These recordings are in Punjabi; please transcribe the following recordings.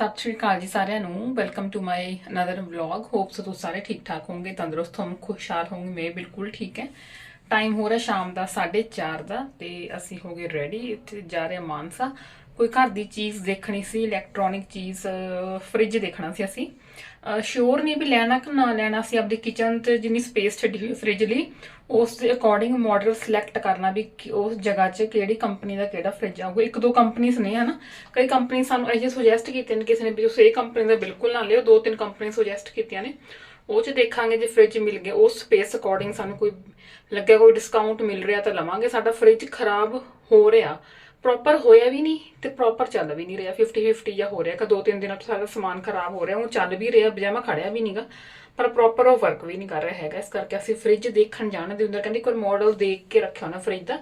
ਸਤਿ ਸ਼੍ਰੀ ਅਕਾਲ ਜੀ ਸਾਰਿਆਂ ਨੂੰ। Welcome to my another vlog hopes ਤੁਸੀਂ ਸਾਰੇ ਠੀਕ ਠਾਕ ਹੋਵੋਗੇ ਤੰਦਰੁਸਤ ਹੋਵੋਗੇ ਖੁਸ਼ਹਾਲ ਹੋਵੋਗੇ ਮੈਂ ਬਿਲਕੁਲ ਠੀਕ ਹੈ। ਟਾਈਮ ਹੋ ਰਿਹਾ ਸ਼ਾਮ ਦਾ 4:30 ਦਾ ਤੇ ਅਸੀਂ ਹੋ ਗਏ ਰੈਡੀ ਇੱਥੇ ਜਾ ਰਹੇ ਮਾਨਸਾ। ਕੋਈ ਘਰ ਦੀ ਚੀਜ਼ ਦੇਖਣੀ ਸੀ ਇਲੈਕਟ੍ਰੋਨਿਕ ਚੀਜ਼ ਫ੍ਰਿਜ ਦੇਖਣਾ ਸੀ ਅਸੀਂ। ਸ਼ੋਰ ਨਹੀਂ ਵੀ ਲੈਣਾ ਕਿ ਨਾ ਲੈਣਾ ਸੀ ਆਪਣੀ ਕਿਚਨ 'ਚ ਜਿੰਨੀ ਸਪੇਸ ਛੱਡੀ ਹੋਈ ਫ੍ਰਿਜ ਲਈ, ਉਸ ਦੇ ਅਕੋਰਡਿੰਗ ਮਾਡਲ ਸਿਲੈਕਟ ਕਰਨਾ ਵੀ ਉਸ ਜਗ੍ਹਾ 'ਚ ਕਿਹੜੀ ਕੰਪਨੀ ਦਾ ਕਿਹੜਾ ਫ੍ਰਿਜ ਆਊਗਾ ਇੱਕ ਦੋ ਕੰਪਨੀਆਂ ਨੇ, ਹਨਾ। ਕਈ ਕੰਪਨੀ ਸਾਨੂੰ ਇਹ ਸੁਜੈਸਟ ਕੀਤੇ ਨੇ, ਕਿਸੇ ਨੇ ਵੀ ਤੁਸੀਂ ਇਹ ਕੰਪਨੀ ਦਾ ਬਿਲਕੁਲ ਨਾ ਲਿਓ, ਦੋ ਤਿੰਨ ਕੰਪਨੀ ਸੁਜੈਸਟ ਕੀਤੀਆਂ ਨੇ। ਉਹ 'ਚ ਦੇਖਾਂਗੇ ਜੇ ਫ੍ਰਿਜ ਮਿਲ ਗਿਆ, ਉਸ ਸਪੇਸ ਅਕੋਰਡਿੰਗ ਸਾਨੂੰ ਕੋਈ ਲੱਗਿਆ ਕੋਈ ਡਿਸਕਾਊਂਟ ਮਿਲ ਰਿਹਾ ਤਾਂ ਲਵਾਂਗੇ। ਸਾਡਾ ਫ੍ਰਿਜ ਖਰਾਬ ਹੋ ਰਿਹਾ। ਪ੍ਰੋਪਰ ਹੋਇਆ ਵੀ ਨਹੀਂ ਤੇ ਪ੍ਰੋਪਰ ਚੱਲ ਵੀ ਨਹੀਂ ਰਿਹਾ। 50 50 ਜਾਂ ਹੋ ਰਿਹਾ ਕਿ ਦੋ ਤਿੰਨ ਦਿਨਾਂ ਤੋਂ ਸਾਰਾ ਸਮਾਨ ਖਰਾਬ ਹੋ ਰਿਹਾ, ਉਹ ਚੱਲ ਵੀ ਰਿਹਾ ਬਜਾਮਾ ਖੜਿਆ ਵੀ ਨਹੀਂਗਾ ਪਰ ਪ੍ਰੋਪਰ ਉਹ ਵਰਕ ਵੀ ਨਹੀਂ ਕਰ ਰਿਹਾ ਹੈਗਾ। ਇਸ ਕਰਕੇ ਅਸੀਂ ਫ੍ਰਿਜ ਦੇਖਣ ਜਾਣਾ ਦੇ ਹੁੰਦਾ। ਕਹਿੰਦੇ ਕੋਈ ਮਾਡਲ ਦੇਖ ਕੇ ਰੱਖਿਆ ਹੋਣਾ ਫ੍ਰਿਜ ਦਾ।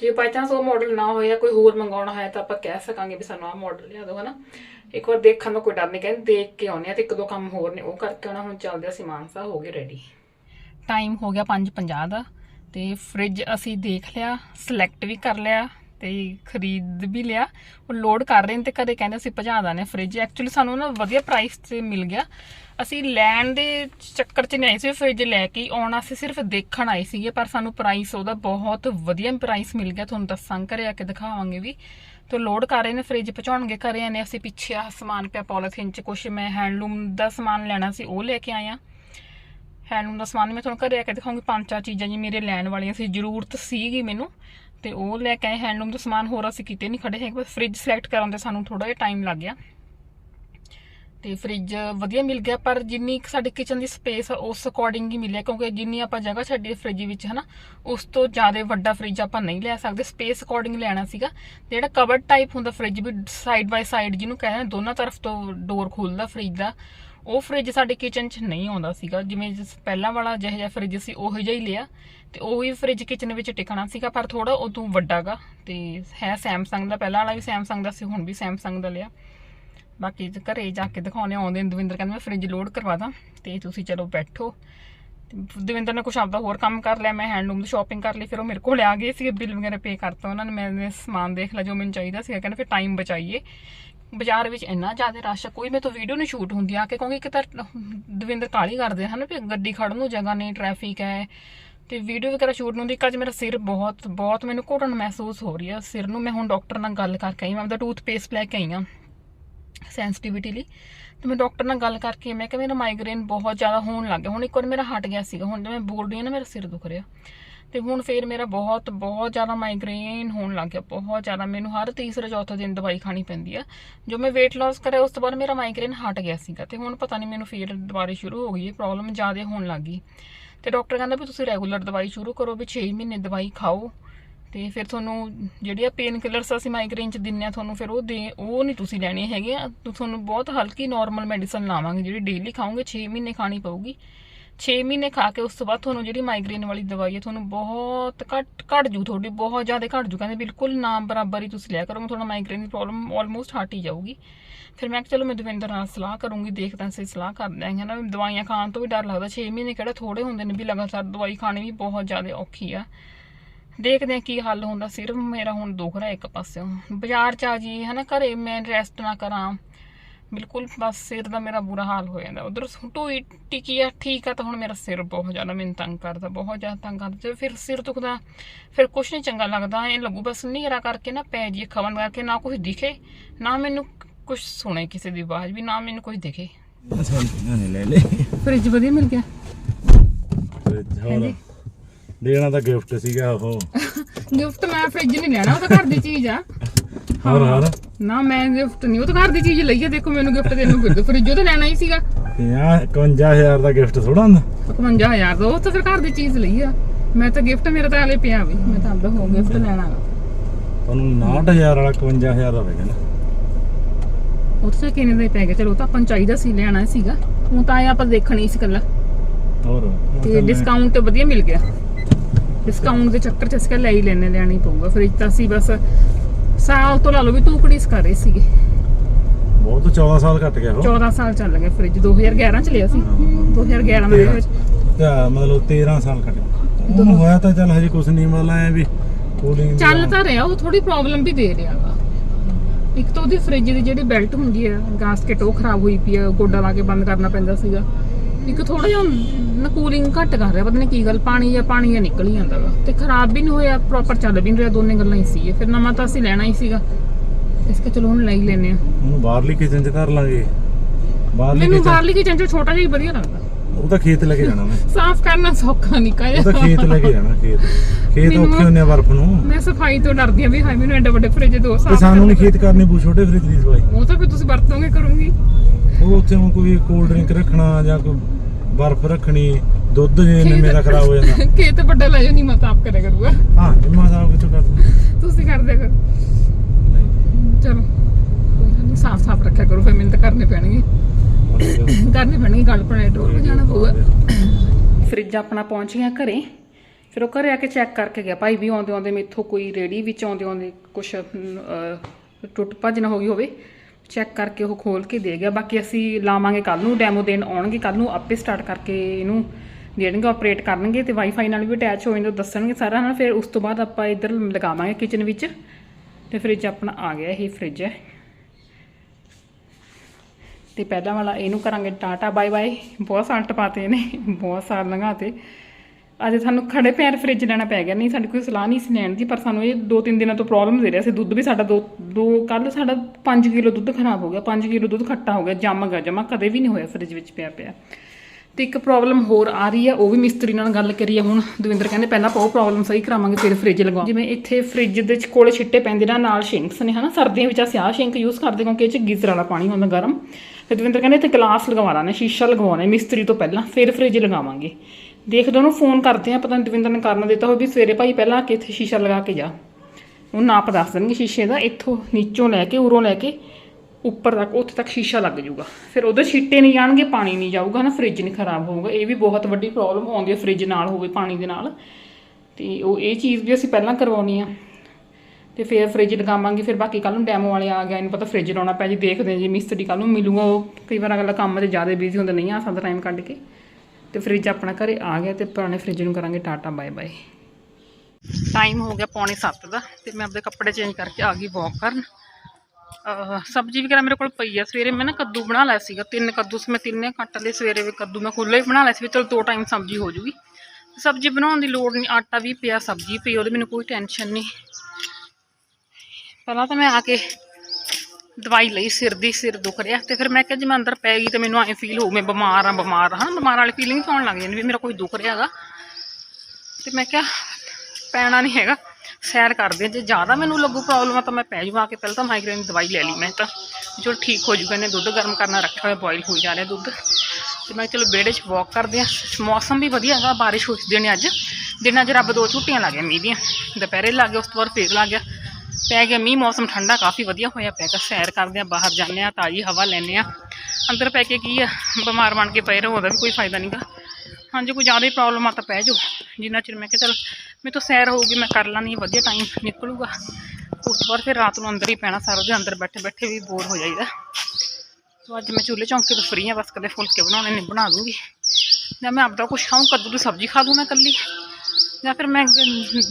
ਜੇ ਬਾਈ ਚਾਂਸ ਉਹ ਮਾਡਲ ਨਾ ਹੋਇਆ, ਕੋਈ ਹੋਰ ਮੰਗਾਉਣਾ ਹੈ ਤਾਂ ਆਪਾਂ ਕਹਿ ਸਕਾਂਗੇ ਵੀ ਸਾਨੂੰ ਆਹ ਮਾਡਲ ਲਿਆ ਦਿਓ, ਹਨਾ। ਇੱਕ ਵਾਰ ਦੇਖਣ ਦਾ ਕੋਈ ਡਰ ਨਹੀਂ, ਕਹਿੰਦੇ ਦੇਖ ਕੇ ਆਉਨੇ ਆ ਤੇ ਇੱਕ ਦੋ ਕੰਮ ਹੋਰ ਨੇ, ਉਹ ਕਰਕੇ ਆਉਣਾ। ਹੁਣ ਚੱਲਦੇ ਅਸੀਂ ਮਾਨਸਾ, ਹੋ ਗਏ ਰੈਡੀ ਟਾਈਮ ਹੋ ਗਿਆ 5:50 ਦਾ ਤੇ ਫ੍ਰਿਜ ਅਸੀਂ ਦੇਖ ਲਿਆ ਸਿਲੈਕਟ ਵੀ ਕਰ ਲਿਆ। ਤੇ ਖਰੀਦ ਵੀ ਲਿਆ। ਉਹ ਲੋਡ ਕਰ ਰਹੇ ਨੇ ਤੇ ਕਦੇ ਕਹਿੰਦੇ ਅਸੀਂ ਭਜਾ ਦਾਨੇ ਫ੍ਰਿਜ ਐਕਚੁਅਲੀ ਸਾਨੂੰ ਨਾ ਵਧੀਆ ਪ੍ਰਾਈਸ ਤੇ ਮਿਲ ਗਿਆ। ਅਸੀਂ ਲੈਣ ਦੇ ਚੱਕਰ 'ਚ ਨਹੀਂ ਆਏ ਸੀ ਫ੍ਰਿਜ ਲੈ ਕੇ। ਆਉਣਾ ਅਸੀਂ ਸਿਰਫ ਦੇਖਣ ਆਏ ਸੀਗੇ, ਪਰ ਸਾਨੂੰ ਪ੍ਰਾਈਸ ਉਹਦਾ ਬਹੁਤ ਵਧੀਆ ਪ੍ਰਾਈਸ ਮਿਲ ਗਿਆ। ਤੁਹਾਨੂੰ ਦੱਸਾਂ ਘਰੇ ਆ ਕੇ ਦਿਖਾਵਾਂਗੇ ਵੀ। ਤੇ ਲੋਡ ਕਰ ਰਹੇ ਨੇ ਫ੍ਰਿਜ ਪਹੁੰਚਾਉਣਗੇ ਘਰੇ। ਨੇ ਅਸੀਂ ਪਿੱਛੇ ਆ ਸਮਾਨ ਪਿਆ ਪੋਲੀਥੀਨ 'ਚ ਕੁਝ ਮੈਂ ਹੈਂਡਲੂਮ ਦਾ ਸਮਾਨ ਲੈਣਾ ਸੀ, ਉਹ ਲੈ ਕੇ ਆਇਆ। ਹੈਂਡਲੂਮ ਦਾ ਸਮਾਨ ਮੈਂ ਤੁਹਾਨੂੰ ਘਰੇ ਆ ਕੇ ਦਿਖਾਉਂਗੀ। ਪੰਜ ਚਾਰ ਚੀਜ਼ਾਂ ਜੀ ਮੇਰੇ ਲੈਣ ਵਾਲੀਆਂ ਸੀ। ਜ਼ਰੂਰਤ ਸੀਗੀ ਮੈਨੂੰ। ਤੇ ਉਹ ਲੈ ਕੇ ਆਏ ਹੈਂਡਲੂਮ ਦਾ ਸਮਾਨ ਹੋਰ ਅਸੀਂ ਕਿਤੇ ਨਹੀਂ ਖੜੇ ਹੈਗੇ, ਬਸ ਫ੍ਰਿਜ ਸਿਲੈਕਟ ਕਰਨ ਤੇ ਸਾਨੂੰ ਥੋੜਾ ਜਿਹਾ ਟਾਈਮ ਲੱਗ ਗਿਆ। ਤੇ ਫ੍ਰਿਜ ਵਧੀਆ ਮਿਲ ਗਿਆ, ਪਰ ਜਿੰਨੀ ਕੁ ਸਾਡੀ ਕਿਚਨ ਦੀ ਸਪੇਸ ਆ, ਉਸ ਅਕੋਰਡਿੰਗ ਹੀ ਮਿਲਿਆ, ਕਿਉਂਕਿ ਜਿੰਨੀ ਆਪਾਂ ਜਗ੍ਹਾ ਛੱਡੀ ਫ੍ਰਿਜ ਵਿੱਚ, ਹਨਾ, ਉਸ ਤੋਂ ਜ਼ਿਆਦਾ ਵੱਡਾ ਫ੍ਰਿਜ ਆਪਾਂ ਨਹੀਂ ਲੈ ਸਕਦੇ। ਸਪੇਸ ਅਕੋਰਡਿੰਗ ਲੈਣਾ ਸੀਗਾ। ਜਿਹੜਾ ਕਵਰਡ ਟਾਈਪ ਹੁੰਦਾ ਫ੍ਰਿਜ ਵੀ ਸਾਈਡ ਬਾਈ ਸਾਈਡ ਜਿਹਨੂੰ ਕਹਿੰਦੇ ਨੇ, ਦੋਨਾਂ ਤਰਫ ਤੋਂ ਡੋਰ ਖੁੱਲਦਾ ਫ੍ਰਿਜ ਦਾ। ਉਹ ਫ੍ਰਿਜ ਸਾਡੇ ਕਿਚਨ 'ਚ ਨਹੀਂ ਆਉਂਦਾ ਸੀਗਾ। ਜਿਵੇਂ ਜਿਸ ਪਹਿਲਾਂ ਵਾਲਾ ਜਿਹੋ ਜਿਹਾ ਫ੍ਰਿਜ ਸੀ, ਉਹੋ ਜਿਹਾ ਹੀ ਲਿਆ। ਤੇ ਉਹ ਹੀ ਫ੍ਰਿਜ ਕਿਚਨ ਵਿੱਚ ਟਿਕਣਾ ਸੀਗਾ, ਪਰ ਥੋੜਾ ਉਹ ਤੋਂ ਵੱਡਾਗਾ ਤੇ ਹੈ ਸੈਮਸੰਗ ਦਾ, ਪਹਿਲਾਂ ਵਾਲਾ ਵੀ ਸੈਮਸੰਗ ਦਾ ਸੀ, ਹੁਣ ਵੀ ਸੈਮਸੰਗ ਦਾ ਲਿਆ। ਬਾਕੀ ਤੇ ਘਰੇ ਜਾ ਕੇ ਦਿਖਾਉਣੇ ਆਉਂਦੇ ਨੇ ਦਵਿੰਦਰ ਕਹਿੰਦਾ, ਮੈਂ ਫ੍ਰਿਜ ਲੋਡ ਕਰਵਾ ਦਾਂ, ਤੇ ਤੁਸੀਂ ਚਲੋ ਬੈਠੋ। ਤੇ ਦਵਿੰਦਰ ਨੇ ਕੁਛ ਆਪਦਾ ਹੋਰ ਕੰਮ ਕਰ ਲਿਆ, ਮੈਂ ਹੈਂਡਲੂਮ ਦੀ ਸ਼ਾਪਿੰਗ ਕਰ ਲਈ, ਫਿਰ ਉਹ ਮੇਰੇ ਕੋਲ ਆ ਗਏ ਸੀ ਬਿੱਲ ਵਗੈਰਾ ਪੇ ਕਰਤਾ ਉਹਨਾਂ ਨੇ। ਮੈਂ ਸਮਾਨ ਦੇਖ ਲਿਆ, ਜੋ ਮੈਨੂੰ ਚਾਹੀਦਾ ਸੀ ਕਹਿੰਦੇ, ਫਿਰ ਟਾਈਮ ਬਚਾਈਏ। ਬਾਜ਼ਾਰ ਵਿੱਚ ਇੰਨਾ ਜ਼ਿਆਦਾ ਰਸ਼ ਹੈ ਕੋਈ ਮੇਰੇ ਤੋਂ ਵੀਡੀਓ ਨਹੀਂ ਸ਼ੂਟ ਹੁੰਦੀ ਆ ਕੇ, ਕਿਉਂਕਿ ਇੱਕ ਤਾਂ ਦਵਿੰਦਰ ਕਾਲੀ ਕਰਦੇ ਹਨ ਵੀ ਗੱਡੀ ਖੜਨ ਨੂੰ ਜਗ੍ਹਾ ਨਹੀਂ ਟ੍ਰੈਫਿਕ ਹੈ। ਤੇ ਵੀਡੀਓ ਵਗੈਰਾ ਸ਼ੂਟ ਨੂੰ ਦੀ ਅੱਜ ਮੇਰਾ ਸਿਰ ਬਹੁਤ ਬਹੁਤ ਮੈਨੂੰ ਘੁੱਟਣ ਮਹਿਸੂਸ ਹੋ ਰਹੀ ਆ। ਸਿਰ ਨੂੰ ਮੈਂ ਹੁਣ ਡਾਕਟਰ ਨਾਲ ਗੱਲ ਕਰਕੇ ਆਈ, ਮੈਂ ਆਪਦਾ ਟੂਥਪੇਸਟ ਲੈ ਕੇ ਆਈ ਆ ਸੈਂਸਿਟੀਵਿਟੀ ਲਈ। ਤੇ ਮੈਂ ਡਾਕਟਰ ਨਾਲ ਗੱਲ ਕਰਕੇ ਮੈਂ ਕਿਹਾ ਮੇਰਾ ਮਾਈਗ੍ਰੇਨ ਬਹੁਤ ਜ਼ਿਆਦਾ ਹੋਣ ਲੱਗ ਗਿਆ। ਹੁਣ ਇੱਕ ਵਾਰ ਮੇਰਾ ਹਟ ਗਿਆ ਸੀਗਾ, ਹੁਣ ਜੇ ਮੈਂ ਬੋਲ ਰਹੀ ਹਾਂ ਨਾ, ਮੇਰਾ ਸਿਰ ਦੁਖ ਰਿਹਾ। ਤੇ ਹੁਣ ਫੇਰ ਮੇਰਾ ਬਹੁਤ ਬਹੁਤ ਜ਼ਿਆਦਾ ਮਾਈਗ੍ਰੇਨ ਹੋਣ ਲੱਗ ਗਿਆ, ਬਹੁਤ ਜ਼ਿਆਦਾ। ਮੈਨੂੰ ਹਰ ਤੀਸਰੇ, ਚੌਥੇ ਦਿਨ ਦਵਾਈ ਖਾਣੀ ਪੈਂਦੀ ਆ। ਜੋ ਮੈਂ weight loss ਕਰਿਆ, ਉਸ ਤੋਂ ਬਾਅਦ ਮੇਰਾ ਮਾਈਗ੍ਰੇਨ ਹਟ ਗਿਆ ਸੀਗਾ ਤੇ ਹੁਣ ਪਤਾ ਨਹੀਂ ਮੈਨੂੰ ਫੇਰ ਦੁਬਾਰੇ ਸ਼ੁਰੂ ਹੋ ਗਈ ਹੈ ਪ੍ਰੋਬਲਮ ਜ਼ਿਆਦਾ ਹੋਣ ਲੱਗ ਗਈ। ਤੇ ਡਾਕਟਰ ਕਹਿੰਦਾ ਵੀ ਤੁਸੀਂ ਰੈਗੂਲਰ ਦਵਾਈ ਸ਼ੁਰੂ ਕਰੋ ਵੀ 6 ਮਹੀਨੇ ਦਵਾਈ ਖਾਓ। ਤੇ ਫਿਰ ਤੁਹਾਨੂੰ ਜਿਹੜੀਆਂ ਪੇਨ ਕਿਲਰਸ ਅਸੀਂ ਮਾਈਗ੍ਰੇਨ ਚ ਦਿੰਨੇ ਆ, ਤੁਹਾਨੂੰ ਫਿਰ ਉਹ ਦੇ, ਉਹ ਨਹੀਂ ਤੁਸੀਂ ਲੈਣੇ ਹੈਗੇ ਤੁਹਾਨੂੰ ਬਹੁਤ ਹਲਕੀ ਨਾਰਮਲ ਮੈਡੀਸਨ ਲਾਵਾਂਗੇ, ਜਿਹੜੀ ਡੇਲੀ ਖਾਓਗੇ 6 ਮਹੀਨੇ ਖਾਣੀ ਪਊਗੀ। 6 ਮਹੀਨੇ ਖਾ ਕੇ ਉਸ ਤੋਂ ਬਾਅਦ ਤੁਹਾਨੂੰ ਜਿਹੜੀ ਮਾਈਗ੍ਰੇਨ ਵਾਲੀ ਦਵਾਈ ਹੈ, ਤੁਹਾਨੂੰ ਬਹੁਤ ਘੱਟ ਘੱਟ ਜੂ ਤੁਹਾਡੀ, ਬਹੁਤ ਜ਼ਿਆਦਾ ਘੱਟ ਜੂ। ਕਹਿੰਦੇ ਬਿਲਕੁਲ ਨਾ ਬਰਾਬਰ ਹੀ ਤੁਸੀਂ ਲਿਆ ਕਰੋ ਤੁਹਾਡਾ ਮਾਈਗ੍ਰੇਨ ਦੀ ਪ੍ਰੋਬਲਮ ਆਲਮੋਸਟ ਹਟ ਹੀ ਜਾਊਗੀ। ਫਿਰ ਮੈਂ ਕਿਹਾ, ਚਲੋ ਮੈਂ ਦਵਿੰਦਰ ਨਾਲ ਸਲਾਹ ਕਰੂੰਗੀ ਦੇਖਦਾ ਸੀ ਸਲਾਹ ਕਰਦੇ ਆਂ ਨਾ, ਦਵਾਈਆਂ ਖਾਣ ਤੋਂ ਵੀ ਡਰ ਲੱਗਦਾ। 6 ਮਹੀਨੇ ਕਿਹੜਾ ਥੋੜੇ ਹੁੰਦੇ ਨੇ ਵੀ ਲਗਾਤਾਰ ਦਵਾਈ ਖਾਣੀ ਵੀ ਬਹੁਤ ਜ਼ਿਆਦਾ ਔਖੀ ਆ। ਦੇਖਦੇ ਆ ਕੀ ਹੱਲ ਹੁੰਦਾ। ਸਿਰਫ ਮੇਰਾ ਹੁਣ ਦੁਖ ਰਿਹਾ ਇੱਕ ਪਾਸਿਓਂ। ਬਾਜ਼ਾਰ ਚ ਆ ਜੀ ਹਨਾ, ਘਰੇ ਮੈਂ ਰੈਸਟ ਨਾ ਕਰਾਂ। ਬਿਲਕੁਲ ਬਸ ਸਿਰ ਦਾ ਮੇਰਾ ਬੁਰਾ ਹਾਲ ਹੋ ਜਾਂਦਾ। ਉਧਰ ਟੂਈ ਟਿਕੀ ਆ ਠੀਕ ਆ ਤਾਂ ਹੁਣ ਮੇਰਾ ਸਿਰ ਬਹੁਤ ਜ਼ਿਆਦਾ ਮੈਨੂੰ ਤੰਗ ਕਰਦਾ ਬਹੁਤ ਜ਼ਿਆਦਾ ਤੰਗ ਕਰਦਾ। ਤੇ ਫਿਰ ਸਿਰ ਦੁਖਦਾ ਫਿਰ ਕੁਛ ਨਹੀਂ ਚੰਗਾ ਲੱਗਦਾ ਐ ਲੱਗੂ ਬਸ ਹਨੇਰਾ ਕਰਕੇ ਨਾ ਪੈ ਜੀ ਖਵਨ ਕਰਕੇ ਨਾ ਕੁਝ ਦਿਖੇ ਨਾ ਮੈਨੂੰ ਕੁਝ ਸੁਣੇ ਕਿਸੇ ਦੀ ਆਵਾਜ਼ ਵੀ ਨਾ ਮੈਨੂੰ ਕੁਝ ਦਿਖੇ। ਲੈ ਲੈ ਫ੍ਰਿਜ ਵਧੀਆ ਮਿਲ ਗਿਆ? ਦੇਣਾ ਤਾਂ ਗਿਫਟ ਸੀਗਾ ਉਹ। ਗਿਫਟ ਮੈਂ ਫ੍ਰਿਜ ਨਹੀਂ ਲੈਣਾ ਉਹ ਤਾਂ ਘਰ ਦੀ ਚੀਜ਼ ਆ। ਹੋਰ ਹੋਰ। ਨਾ ਮੈਂ ਗਿਫਟ ਨਹੀਂ ਉਹ ਤਾਂ ਘਰ ਦੀ ਚੀਜ਼ ਲਈ ਆ ਦੇਖੋ ਮੈਨੂੰ ਗਿਫਟ ਦੇਣ ਨੂੰ ਫਿਰਦੇ ਫ੍ਰਿਜ ਉਹ ਤਾਂ ਲੈਣਾ ਹੀ ਸੀਗਾ। 51000 ਦਾ ਗਿਫਟ ਥੋੜਾ ਹੁੰਦਾ। 51000 ਦਾ ਉਹ ਤਾਂ ਫਿਰ ਘਰ ਦੀ ਚੀਜ਼ ਲਈ ਆ। ਮੈਂ ਤਾਂ ਗਿਫਟ ਮੇਰੇ ਤਾਂ ਹਲੇ ਪਿਆ ਵੀ ਮੈਂ ਤਾਂ ਆਪਦਾ ਹੋ ਗਿਫਟ ਲੈਣਾ। ਤੁਹਾਨੂੰ 69000 ਵਾਲਾ 51000 ਦਾ ਪਏਗਾ ਨਾ। ਉਹ ਤਾਂ ਕਿੰਨੇ ਦਾ ਹੀ ਪੈ ਗਿਆ ਚਲੋ ਤਾਂ ਆਪਾਂ ਨੂੰ ਚਾਹੀਦਾ ਸੀ ਲੈਣਾ ਸੀਗਾ। ਉਹ ਤਾਂ ਆਇਆ ਆਪਾਂ ਦੇਖਣੀ ਸੀ ਕੱਲਾ ਹੋਰ ਤੇ ਡਿਸਕਾਊਂਟ ਵਧੀਆ ਮਿਲ ਗਿਆ। ਡਿਸਕਾਊਂਟ ਦੇ ਚੱਕਰ ਚ ਅਸੀਂ ਲੈ ਹੀ ਲੈਣੇ ਲੈਣੀ ਪਊਗਾ। ਫ੍ਰਿਜ ਤਾਂ ਅਸੀਂ ਬਸ ਸਾਲ ਤੋਂ ਲਾ ਲਓ ਵੀ ਤੂਕੜੀ ਕਰ ਰਹੇ ਸੀਗੇ। ਬਹੁਤ 14 ਸਾਲ ਘੱਟ ਗਿਆ ਉਹ। 14 ਸਾਲ ਚੱਲ ਗਏ ਫ੍ਰਿਜ 2011 ਚ ਲਿਆ ਸੀ। 2011 ਦੇ ਵਿੱਚ। ਤੇ ਮਤਲਬ 13 ਸਾਲ ਘੱਟ ਗਿਆ। ਉਹਨੂੰ ਹੋਇਆ ਤਾਂ ਚੱਲ ਹਜੇ ਕੁਝ ਨਹੀਂ ਮਤਲਬ ਐ ਵੀ ਕੂਲਿੰਗ ਚੱਲ ਤਾਂ ਰਿਹਾ ਉਹ ਥੋੜੀ ਪ੍ਰੋਬਲਮ ਵੀ ਦੇ ਰਿਹਾ ਵਾ। ਇੱਕ ਤਾਂ ਉਹਦੀ ਫ੍ਰਿਜ ਦੀ ਜਿਹੜੀ ਬੈਲਟ ਹੁੰਦੀ ਹੈ ਗਾਸਕਟ ਉਹ ਖਰਾਬ ਹੋਈ ਪਈ ਹੈ ਗੋਡਾ ਲਾ ਕੇ ਬੰਦ ਕਰਨਾ ਪੈਂਦਾ ਸੀਗਾ। ਇੱਕ ਥੋੜਾ ਜਿਹਾ ਨਾ ਕੂਲਿੰਗ ਘੱਟ ਕਰ ਰਿਹਾ ਪਤਾ ਨਹੀਂ ਕੀ ਗੱਲ ਪਾਣੀ ਜਾਂ ਪਾਣੀ ਜਾਂ ਨਿਕਲ ਹੀ ਜਾਂਦਾ ਵਾ। ਤੇ ਖਰਾਬ ਵੀ ਨਹੀਂ ਹੋਇਆ ਪ੍ਰੋਪਰ ਚੱਲ ਵੀ ਨਹੀਂ ਰਿਹਾ ਦੋਨੇ ਗੱਲਾਂ ਹੀ ਸੀ ਫਿਰ ਨਵਾਂ ਤਾਂ ਅਸੀਂ ਲੈਣਾ ਹੀ ਸੀਗਾ। ਇਸ ਕੇ ਚਲੋ ਹੁਣ ਲੈ ਹੀ ਲੈਨੇ ਆ ਉਹਨੂੰ ਬਾਹਰਲੀ ਕਿਚਨ 'ਚ ਕਰ ਲਾਂਗੇ। ਬਾਹਰਲੀ ਮੈਨੂੰ ਬਾਹਰਲੀ ਕਿਚਨ ਚ ਛੋਟਾ ਜਿਹਾ ਹੀ ਵਧੀਆ ਲੱਗਦਾ। ਉਹ ਤਾਂ ਖੇਤ ਲੈ ਕੇ ਜਾਣਾ ਮੈਂ। ਸਾਫ਼ ਕਰਨਾ ਸੌਖਾ ਨਹੀਂ ਉਹ ਤਾਂ ਖੇਤ ਲੈ ਕੇ ਜਾਣਾ ਖੇਤ। ਖੇਤ ਮੈਨੂੰ- ਔਖੇ ਹੁੰਦੇ ਆ ਬਰਫ਼ ਨੂੰ। ਮੈਂ ਸਫ਼ਾਈ ਤੋਂ ਡਰਦੀ ਆ ਵੀ ਹਾਏ ਮੈਨੂੰ ਐਡੇ ਵੱਡੇ ਫ੍ਰਿਜ ਦੋ ਤੇ ਸਾਫ਼ ਸਾਨੂੰ ਨਹੀਂ ਖੇਤ ਕਰਨੀ ਪੂ ਛੋਟੇ ਫ੍ਰਿਜ ਦੀ ਸਵਾਈ ਉਹ ਤਾਂ ਫਿਰ ਤੁਸੀਂ ਵਰਤੋਂਗੇ ਕਰੂੰਗੀ। ਉਹ ਉੱਥੇ ਹੁਣ ਕੋਈ ਕੋਲਡ ਡਰਿੰਕ ਰੱਖਣਾ ਜਾਂ ਕੋਈ ਬਰਫ਼ ਰੱਖਣੀ ਦੁੱਧ ਜੇ ਨੇ ਮੇਰਾ ਖਰਾਬ ਹੋ ਜਾਂਦਾ। ਖੇਤ ਵੱਡਾ ਲੈ ਜਾ ਨਹੀਂ ਮੈਂ ਸਾਫ਼ ਕਰਿਆ ਕਰੂਗਾ। ਹਾਂ ਜਿੰਮਾ ਸਾਹਿਬ ਕਿੱਥੋਂ ਕਰ ਦੂੰ? ਤੁਸੀਂ ਕਰਦੇ ਕਰ। ਚਲੋ ਕੋਈ ਗੱਲ ਨਹੀਂ ਸਾਫ਼ ਸਾਫ਼ ਰੱਖਿਆ ਕਰੋ ਫਿਰ ਮੈਨੂੰ ਤਾਂ ਕਰਨੇ ਪੈਣਗੇ। ਕਰਨੇ ਪੈਣਗੇ ਗੱਲ ਪਣੇ ਟੋਲ ਜਾਣਾ ਪਊਗਾ। ਫ੍ਰਿਜ ਆਪਣਾ ਪਹੁੰਚ ਗਿਆ ਘਰੇ ਫਿਰ ਉਹ ਘਰੇ ਆ ਕੇ ਚੈੱਕ ਕਰਕੇ ਗਿਆ ਭਾਈ ਵੀ ਆਉਂਦੇ ਆਉਂਦੇ ਮੇਥੋਂ ਕੋਈ ਰੇੜੀ ਵਿੱਚ ਆਉਂਦੇ ਆਉਂਦੇ ਕੁਛ ਅਹ, ਟੁੱਟ ਭੱਜ ਨਾ ਹੋ ਗਈ ਹੋਵੇ। ਚੈੱਕ ਕਰਕੇ ਉਹ ਖੋਲ ਕੇ ਦੇ ਗਿਆ। ਬਾਕੀ ਅਸੀਂ ਲਾਵਾਂਗੇ ਕੱਲ ਨੂੰ ਡੈਮੋ ਦੇਣ ਆਉਣਗੇ ਕੱਲ ਨੂੰ, ਆਪੇ ਸਟਾਰਟ ਕਰਕੇ ਇਹਨੂੰ ਦੇਣਗੇ ਆਪਰੇਟ ਕਰਨਗੇ ਤੇ ਵਾਈਫਾਈ ਨਾਲ ਵੀ ਅਟੈਚ ਹੋ ਜਾਂਦਾ ਦੱਸਣਗੇ ਸਾਰਾ ਨਾ ਫਿਰ ਉਸ ਤੋਂ ਬਾਅਦ ਆਪਾਂ ਇੱਧਰ ਲਗਾਵਾਂਗੇ ਕਿਚਨ ਵਿੱਚ ਤੇ ਫ੍ਰਿਜ ਆਪਣਾ ਆ ਗਿਆ, ਇਹ ਫ੍ਰਿਜ ਹੈ। ਤੇ ਪਹਿਲਾਂ ਵਾਲਾ ਇਹਨੂੰ ਕਰਾਂਗੇ ਟਾਟਾ ਬਾਏ ਬਾਏ ਬਹੁਤ ਸਾਲ ਟਪਾਤੇ ਨੇ ਬਹੁਤ ਸਾਲ ਲੰਘਾਤੇ। ਅੱਜ ਸਾਨੂੰ ਖੜੇ ਪੈਰ ਫ੍ਰਿਜ ਲੈਣਾ ਪੈ ਗਿਆ। ਨਹੀਂ, ਸਾਡੀ ਕੋਈ ਸਲਾਹ ਨਹੀਂ ਸੀ ਲੈਣ ਦੀ, ਪਰ ਸਾਨੂੰ ਇਹ ਦੋ ਤਿੰਨ ਦਿਨਾਂ ਤੋਂ ਪ੍ਰੋਬਲਮ ਦੇ ਰਿਹਾ ਸੀ। ਦੁੱਧ ਵੀ ਸਾਡਾ ਦੋ ਦੋ ਕੱਲ ਸਾਡਾ 5 ਕਿਲੋ ਦੁੱਧ ਖਰਾਬ ਹੋ ਗਿਆ। 5 ਕਿਲੋ ਦੁੱਧ ਖੱਟਾ ਹੋ ਗਿਆ, ਜੰਮ ਗਿਆ, ਜਮਾ ਕਦੇ ਵੀ ਨਹੀਂ ਹੋਇਆ ਫ੍ਰਿਜ ਵਿੱਚ ਪਿਆ ਪਿਆ। ਤੇ ਇੱਕ ਪ੍ਰੋਬਲਮ ਹੋਰ ਆ ਰਹੀ ਹੈ ਉਹ ਵੀ ਮਿਸਤਰੀ ਨਾਲ ਗੱਲ ਕਰੀ ਹੈ ਹੁਣ। ਦਵਿੰਦਰ ਕਹਿੰਦੇ, ਪਹਿਲਾਂ ਆਪਾਂ ਉਹ ਪ੍ਰੋਬਲਮ ਸਹੀ ਕਰਾਵਾਂਗੇ, ਫਿਰ ਫ੍ਰਿਜ ਲਗਾਓ। ਜਿਵੇਂ ਇੱਥੇ ਫ੍ਰਿਜ ਦੇ ਕੋਲੇ ਛਿੱਟੇ ਪੈਂਦੇ ਨੇ, ਨਾਲ ਸ਼ਿੰਕਸ ਨੇ, ਹਨਾ? ਸਰਦੀਆਂ ਵਿੱਚ ਅਸੀਂ ਆਹ ਸ਼ਿੰਕ ਯੂਜ਼ ਕਰਦੇ, ਕਿਉਂਕਿ ਇਹ ਚ ਗੀਜ਼ਰ ਵਾਲਾ ਪਾਣੀ ਹੁੰਦਾ ਗਰਮ। ਤੇ ਦਵਿੰਦਰ ਕਹਿੰਦੇ, ਇੱਥੇ ਗਲਾਸ ਲਗਵਾਉਣਾ ਨੇ ਸ਼ੀਸ਼ਾ ਲਗਵਾਉਣਾ ਮਿਸਤਰੀ ਤੋਂ ਪਹਿਲਾਂ, ਫਿਰ ਫ੍ਰਿਜ ਲਗਾਵਾਂਗੇ। ਦੇਖਦੇ ਉਹਨੂੰ ਫੋਨ ਕਰਦੇ ਆ ਪਤਾ ਨਹੀਂ ਦਵਿੰਦਰ ਨੇ ਕਰਨਾ ਦਿੱਤਾ ਹੋਵੇ ਵੀ ਸਵੇਰੇ ਭਾਈ ਪਹਿਲਾਂ ਆ ਕੇ ਇੱਥੇ ਸ਼ੀਸ਼ਾ ਲਗਾ ਕੇ ਜਾ। ਉਹ ਨਾਪ ਦੱਸ ਦੇਣਗੇ ਸ਼ੀਸ਼ੇ ਦਾ, ਇੱਥੋਂ ਨੀਚੋਂ ਲੈ ਕੇ, ਉਰੋਂ ਲੈ ਕੇ, ਉੱਪਰ ਤੱਕ, ਉੱਥੇ ਤੱਕ ਸ਼ੀਸ਼ਾ ਲੱਗ ਜਾਊਗਾ। ਫਿਰ ਉਹਦੇ ਛਿੱਟੇ ਨਹੀਂ ਜਾਣਗੇ, ਪਾਣੀ ਨਹੀਂ ਜਾਊਗਾ ਨਾ ਫ੍ਰਿਜ ਨਹੀਂ ਖਰਾਬ ਹੋਊਗਾ। ਇਹ ਵੀ ਬਹੁਤ ਵੱਡੀ ਪ੍ਰੋਬਲਮ ਆਉਂਦੀ ਹੈ ਫ੍ਰਿਜ ਨਾਲ ਹੋਵੇ, ਪਾਣੀ ਦੇ ਨਾਲ। ਤੇ ਉਹ ਇਹ ਚੀਜ਼ ਵੀ ਅਸੀਂ ਪਹਿਲਾਂ ਕਰਵਾਉਣੀ ਆ। ਤੇ ਫਿਰ ਫ੍ਰਿਜ ਲਗਾਵਾਂਗੇ, ਫਿਰ ਬਾਕੀ ਕੱਲ ਨੂੰ ਡੈਮੋ ਵਾਲੇ ਆ ਗਏ, ਇਹਨੂੰ ਪਤਾ ਫ੍ਰਿਜ ਲਾਉਣਾ ਪੈ ਜੀ, ਦੇਖਦੇ ਹਾਂ ਜੀ, ਮਿਸਤਰੀ ਕੱਲ ਨੂੰ ਮਿਲੂਗਾ, ਉਹ ਕਈ ਵਾਰ ਅਗਲਾ ਕੰਮ ਤੇ ਜ਼ਿਆਦਾ ਬਿਜ਼ੀ ਹੁੰਦਾ, ਨਹੀਂ ਆ ਸਕਦਾ ਟਾਈਮ ਕੱਢ ਕੇ। ਤੇ ਫ੍ਰਿਜ ਆਪਣਾ ਘਰੇ ਆ ਗਿਆ ਤੇ ਪੁਰਾਣੇ ਫ੍ਰਿਜ ਨੂੰ ਕਰਾਂਗੇ ਟਾਟਾ ਬਾਏ ਬਾਏ ਟਾਈਮ ਹੋ ਗਿਆ ਪੌਣੇ 7 ਦਾ ਤੇ ਮੈਂ ਆਪਦੇ ਕੱਪੜੇ ਚੇਂਜ ਕਰਕੇ ਆ ਗਈ ਵਾਕ ਕਰਨ। ਸਬਜ਼ੀ ਵਗੈਰਾ ਮੇਰੇ ਕੋਲ ਪਈ ਆ, ਸਵੇਰੇ ਮੈਂ ਨਾ ਕੱਦੂ ਬਣਾ ਲਿਆ ਸੀਗਾ, ਤਿੰਨ ਕੱਦੂ ਮੈਂ ਤਿੰਨੇ ਕੱਟ ਲਏ, ਸਵੇਰੇ ਵੀ ਕੱਦੂ ਮੈਂ ਖੁੱਲੇ ਹੀ ਬਣਾ ਲਿਆ ਸੀ ਵੀ ਚਲ ਦੋ ਟਾਈਮ ਸਬਜ਼ੀ ਹੋ ਜੂਗੀ। ਸਬਜ਼ੀ ਬਣਾਉਣ ਦੀ ਲੋੜ ਨਹੀਂ, ਆਟਾ ਵੀ ਪਿਆ, ਸਬਜ਼ੀ ਪਈ, ਉਹਦੇ ਮੈਨੂੰ ਕੋਈ ਟੈਨਸ਼ਨ ਨਹੀਂ। ਪਹਿਲਾਂ ਤਾਂ ਮੈਂ ਆ ਕੇ ਦਵਾਈ ਲਈ ਸਿਰ ਦੀ ਸਿਰ ਦੁਖ ਰਿਹਾ ਤੇ ਫਿਰ ਮੈਂ ਕਿਹਾ ਜੇ ਮੈਂ ਅੰਦਰ ਪੈ ਗਈ ਤੇ ਮੈਨੂੰ ਐਂ ਫੀਲ ਹੋਊ ਮੈਂ ਬਿਮਾਰ ਆ ਬਿਮਾਰ ਹਾਂ। ਬਿਮਾਰ ਵਾਲੀ ਫੀਲਿੰਗ ਆਉਣ ਲੱਗ ਜਾਂਦੀ ਵੀ ਮੇਰਾ ਕੋਈ ਦੁਖ ਰਿਹਾ ਹੈਗਾ। ਤੇ ਮੈਂ ਕਿਹਾ, ਪੈਣਾ ਨਹੀਂ ਹੈਗਾ, ਸੈਰ ਕਰਦੇ ਜੇ ਜ਼ਿਆਦਾ ਮੈਨੂੰ ਲੱਗੂ ਪ੍ਰੋਬਲਮ ਆ ਤਾਂ ਮੈਂ ਪੈ ਜਾਵਾਂ ਆ ਕੇ ਪਹਿਲਾਂ ਤਾਂ ਮਾਈਗ੍ਰੇਨ ਦੀ ਦਵਾਈ ਲੈ ਲਈ ਮੈਂ ਤਾਂ। ਜੋ ਠੀਕ ਹੋ ਜੂਗਾ ਨੇ ਦੁੱਧ ਗਰਮ ਕਰਨਾ ਰੱਖਿਆ ਹੋਇਆ ਬੋਇਲ ਹੋ ਜਾ ਰਿਹਾ ਦੁੱਧ। ਤੇ ਮੈਂ ਚਲੋ ਵਿਹੜੇ 'ਚ ਵਾਕ ਕਰਦੇ ਆ ਮੌਸਮ ਵੀ ਵਧੀਆ ਹੈਗਾ, ਬਾਰਿਸ਼ ਹੋ ਦਿਨ ਅੱਜ। ਦਿਨਾਂ 'ਚ ਰੱਬ ਦੋ ਛੁੱਟੀਆਂ ਲਾ ਗਿਆ, ਮੀਂਹ ਦੀਆਂ। ਦੁਪਹਿਰੇ ਲੱਗ ਗਿਆ, ਉਸ ਤੋਂ ਬਾਅਦ ਫੇਰ ਲੱਗ ਗਿਆ। ਪੈ ਗਿਆ ਮੀਂਹ, ਮੌਸਮ ਠੰਡਾ ਕਾਫੀ ਵਧੀਆ ਹੋਇਆ ਪਿਆ ਗਾ ਸੈਰ ਕਰਦੇ ਆ, ਬਾਹਰ ਜਾਂਦੇ ਆ, ਤਾਜ਼ੀ ਹਵਾ ਲੈਂਦੇ ਆ। ਅੰਦਰ ਪੈ ਕੇ ਕੀ ਆ, ਬਿਮਾਰ ਬਣ ਕੇ ਪਏ ਰਹੋ, ਉਹਦਾ ਵੀ ਕੋਈ ਫਾਇਦਾ ਨਹੀਂਗਾ ਹਾਂਜੀ, ਕੋਈ ਜ਼ਿਆਦਾ ਹੀ ਪ੍ਰੋਬਲਮ ਆ ਤਾਂ ਪੈ ਜਾਓ। ਜਿੰਨਾ ਚਿਰ ਮੈਂ ਕਿਹਾ ਚਲ ਮੇਰੇ ਤੋਂ ਸੈਰ ਹੋਊਗੀ, ਮੈਂ ਕਰ ਲਾਂਗੀ, ਵਧੀਆ ਟਾਈਮ ਨਿਕਲੂਗਾ। ਉਸ ਤੋਂ ਬਾਅਦ ਫਿਰ ਰਾਤ ਨੂੰ ਅੰਦਰ ਹੀ ਪੈਣਾ ਸਾਰਾ ਦਿਨ, ਅੰਦਰ ਬੈਠੇ ਬੈਠੇ ਵੀ ਬੋਰ ਹੋ ਜਾਈਦਾ। ਸੋ ਅੱਜ ਮੈਂ ਚੁੱਲ੍ਹੇ ਚੌਂਕੇ ਤੋਂ ਫਰੀ ਆ, ਬਸ ਕਦੇ ਫੁਲਕੇ ਬਣਾਉਣੇ ਨੇ, ਬਣਾ ਦੂੰਗੀ। ਜਾਂ ਮੈਂ ਆਪਦਾ ਕੁਛ ਖਾऊं ਕੱਦੂ ਦੀ ਸਬਜ਼ੀ ਖਾ ਦੂੰ ਮੈਂ ਕੱਲੀ ਜਾਂ ਫਿਰ ਮੈਂ